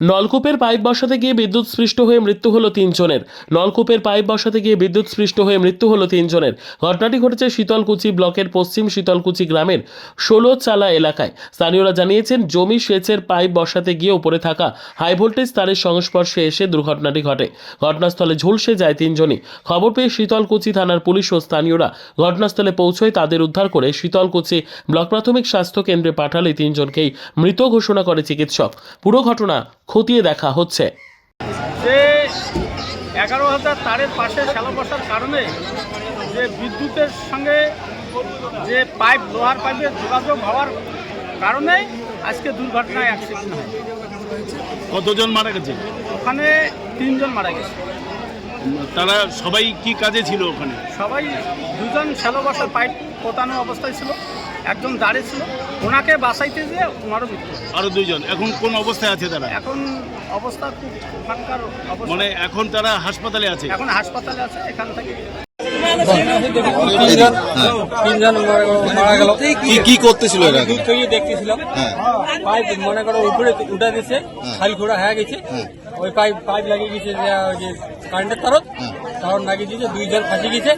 নলকূপের পাইপ বসাতে গিয়ে বিদ্যুৎ স্পৃষ্ট হয়ে মৃত্যু হলো তিনজনের। নলকূপের পাইপ বসাতে গিয়ে বিদ্যুৎ স্পৃষ্ট হয়ে মৃত্যু হলো তিনজনের। ঘটনাটি ঘটেছে শীতলকুচি ব্লকের পশ্চিম শীতলকুচি গ্রামের ষোলো চালা এলাকায়। স্থানীয়রা জানিয়েছেন, জমি সেচের পাইপ বসাতে গিয়ে উপরে থাকা হাই ভোল্টেজ তারের সংস্পর্শে এসে দুর্ঘটনাটি ঘটে। ঘটনাস্থলে ঝুলসে যায় তিনজনই। খবর পেয়ে শীতলকুচি থানার পুলিশ ও স্থানীয়রা ঘটনাস্থলে পৌঁছয় তাদের উদ্ধার করে শীতলকুচি ব্লক প্রাথমিক স্বাস্থ্য কেন্দ্রে পাঠালে তিনজনকেই মৃত ঘোষণা করে চিকিৎসক। পুরো ঘটনা খতিয়ে দেখা হচ্ছে। যে এগারো হাজার তারের পাশে শ্যালো বসার কারণে যে বিদ্যুতের সঙ্গে যে পাইপ লোহার পাইপের যোগাযোগ হওয়ার কারণে আজকে দুর্ঘটনায় অ্যাক্সিডেন্ট হয়। কতজন মারা গেছে? ওখানে তিনজন মারা গেছে। তারা সবাই কি কাজে ছিল ওখানে? সবাই দুজন শ্যালো বসার পাইপ পোতানো অবস্থায় ছিল। একজন দাঁড়িয়ে ছিল ওনাকে বাঁচাইতে যেয়ে ওনারও মৃত্যু হয়। আরও দুইজন। এখন কোন অবস্থায় আছে তারা? এখন অবস্থা খুব ওখানকার অবস্থা। মানে এখন তারা হাসপাতালে আছে? এখন হাসপাতালে আছে এখান থেকে তিনজন তিনজন মারা- মারা গেল। কি কি করতেছিল এরা? দূর থেকে দেখতেছিলাম। হ্যাঁ। পাইপ মনে করো উপরে উঠে দিচ্ছে খালি ঘোড়া হয়ে গেছে। হ্যাঁ। ওই পাইপ পাইপ লাগিয়ে গেছে যে ওই যে কারেন্টের তারত। হ্যাঁ। লাগিয়ে দিয়েছে দুইজন ফাঁসি গেছে।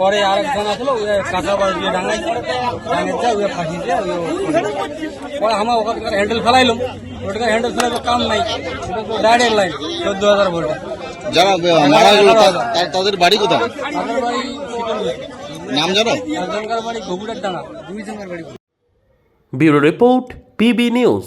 পরে আরেকজন আসলো ওই কাঁচা বাড়ি দিয়ে ডাঙাইছে ডাঙাইছে ওই ফাঁসিছে ওই পরে আমার ওখান থেকে হ্যান্ডেল ফেলাইলাম। ওটাকে হ্যান্ডেল ফেলাই তো কাম নাই। ওটা তো ডাইরেক্ট লাইন চোদ্দ হাজার ভোল্ট। যারা মারা গেল তাদের বাড়ি কোথায়? নাম জানো? একজনকার বাড়ি ঘুঘুটার ডাঙা দুইজনের বাড়ি bureau report PB news.